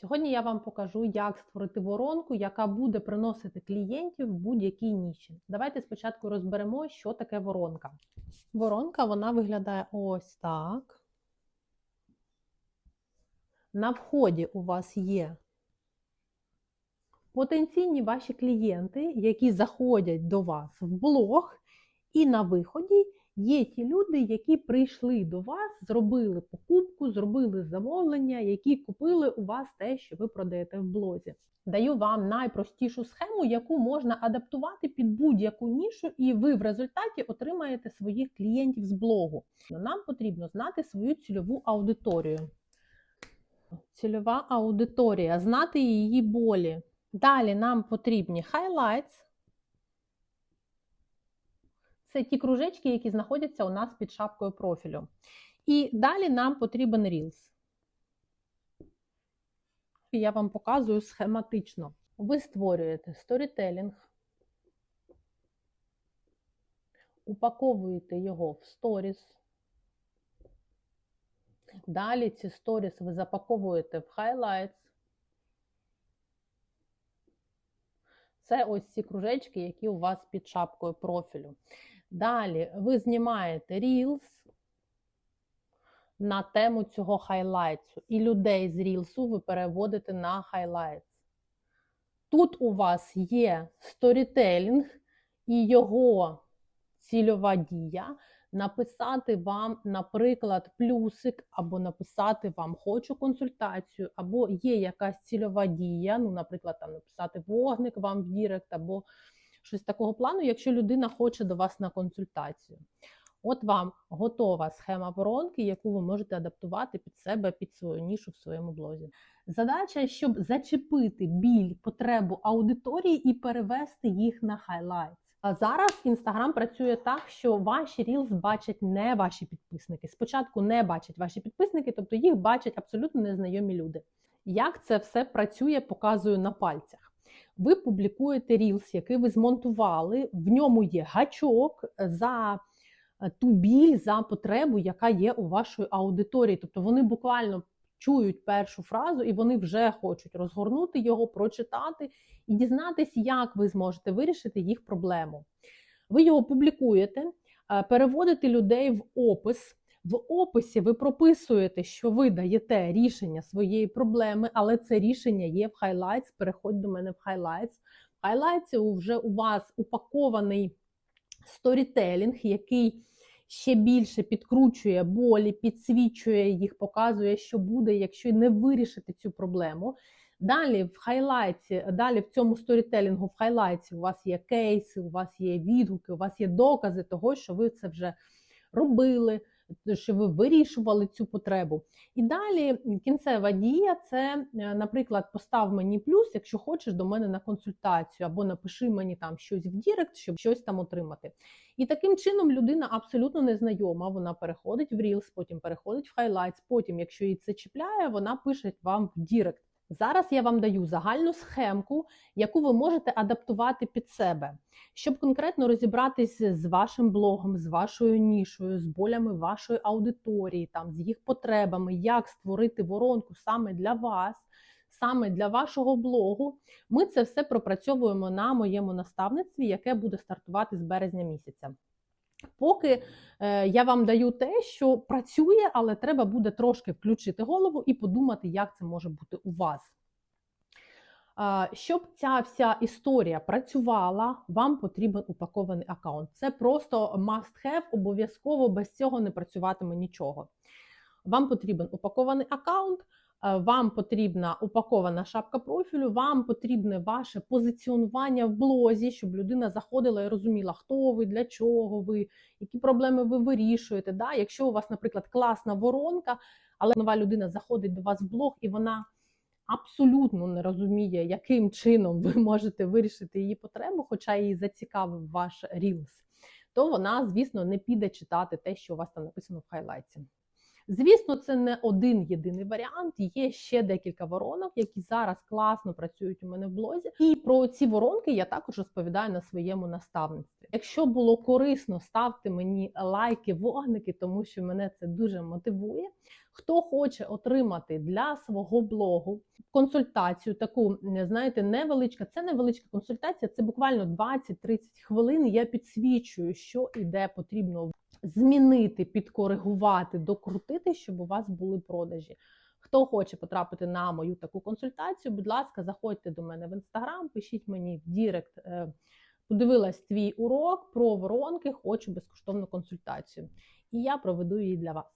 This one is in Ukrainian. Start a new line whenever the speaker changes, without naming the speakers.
Сьогодні я вам покажу, як створити воронку, яка буде приносити клієнтів в будь-якій ніші. Давайте спочатку розберемо, що таке воронка. Воронка вона виглядає ось так. На вході у вас є потенційні ваші клієнти, які заходять до вас в блог, і на виході є ті люди, які прийшли до вас, зробили покупку, зробили замовлення, які купили у вас те, що ви продаєте в блозі. Даю вам найпростішу схему, яку можна адаптувати під будь-яку нішу, і ви в результаті отримаєте своїх клієнтів з блогу. Нам потрібно знати свою цільову аудиторію. Цільова аудиторія, знати її болі. Далі нам потрібні highlights. Це ті кружечки, які знаходяться у нас під шапкою профілю. І далі нам потрібен Reels. Я вам показую схематично. Ви створюєте сторітелінг, упаковуєте його в сторіс. Далі ці сторіс ви запаковуєте в highlights. Це ось ці кружечки, які у вас під шапкою профілю. Далі ви знімаєте Reels на тему цього хайлайтсу. І людей з Reels ви переводите на хайлайтс. Тут у вас є сторітелінг і його цільова дія. Написати вам, наприклад, плюсик, або написати вам хочу консультацію, або є якась цільова дія, ну, наприклад, там написати вогник вам в Дірект, або щось такого плану, якщо людина хоче до вас на консультацію. От вам готова схема воронки, яку ви можете адаптувати під себе, під свою нішу в своєму блозі. Задача, щоб зачепити біль, потребу аудиторії і перевести їх на хайлайтс. Зараз Інстаграм працює так, що ваші Reels бачать не ваші підписники. Спочатку не бачать ваші підписники, тобто їх бачать абсолютно незнайомі люди. Як це все працює, показую на пальцях. Ви публікуєте Reels, який ви змонтували, в ньому є гачок за ту біль, за потребу, яка є у вашої аудиторії. Тобто вони буквально чують першу фразу, і вони вже хочуть розгорнути його, прочитати і дізнатися, як ви зможете вирішити їх проблему. Ви його публікуєте, переводите людей в опис. В описі ви прописуєте, що ви даєте рішення своєї проблеми, але це рішення є в Highlights. Переходь до мене в Highlights. В Highlights вже у вас упакований сторітелінг, який ще більше підкручує болі, підсвічує їх, показує, що буде, якщо не вирішити цю проблему. Далі в хайлайті, далі в цьому сторітелінгу в хайлайті у вас є кейси, у вас є відгуки, у вас є докази того, що ви це вже робили, що ви вирішували цю потребу. І далі кінцева дія це, е, наприклад, постав мені плюс, якщо хочеш до мене на консультацію, або напиши мені там щось в Дірект, щоб щось там отримати. І таким чином людина абсолютно незнайома. Вона переходить в Reels, потім переходить в Highlights, Потім, якщо її це чіпляє, вона пише вам в Дірект. Зараз я вам даю загальну схемку, яку ви можете адаптувати під себе, щоб конкретно розібратися з вашим блогом, з вашою нішою, з болями вашої аудиторії, там, з їх потребами, як створити воронку саме для вас, саме для вашого блогу. Ми це все пропрацьовуємо на моєму наставництві, яке буде стартувати з березня місяця. Поки е, я вам даю те, що працює, але треба буде трошки включити голову і подумати, як це може бути у вас. Щоб ця вся історія працювала, вам потрібен упакований аккаунт. Це просто must-have, обов'язково без цього не працюватиме нічого. Вам потрібен упакований аккаунт. Е, вам потрібна упакована шапка профілю, вам потрібне ваше позиціонування в блозі, щоб людина заходила і розуміла, хто ви, для чого ви, які проблеми ви вирішуєте. Да? Якщо у вас, наприклад, класна воронка, але нова людина заходить до вас в блог і вона абсолютно не розуміє, яким чином ви можете вирішити її потребу, хоча її зацікавив ваш Reels, то вона, звісно, не піде читати те, що у вас там написано в хайлайті. Звісно, це не один єдиний варіант. Є ще декілька воронок, які зараз класно працюють у мене в блозі. І про ці воронки я також розповідаю на своєму наставництві. Якщо було корисно, ставте мені лайки, вогники, тому що мене це дуже мотивує. Хто хоче отримати для свого блогу консультацію, таку, знаєте, невеличка, це невеличка консультація, це буквально 20-30 хвилин. Я підсвічую, що і де потрібно змінити, підкоригувати, докрутити, щоб у вас були продажі. Хто хоче потрапити на мою таку консультацію, будь ласка, заходьте до мене в інстаграм, пишіть мені в Дірект. е, Подивилась твій урок про воронки, хочу безкоштовну консультацію. І я проведу її для вас.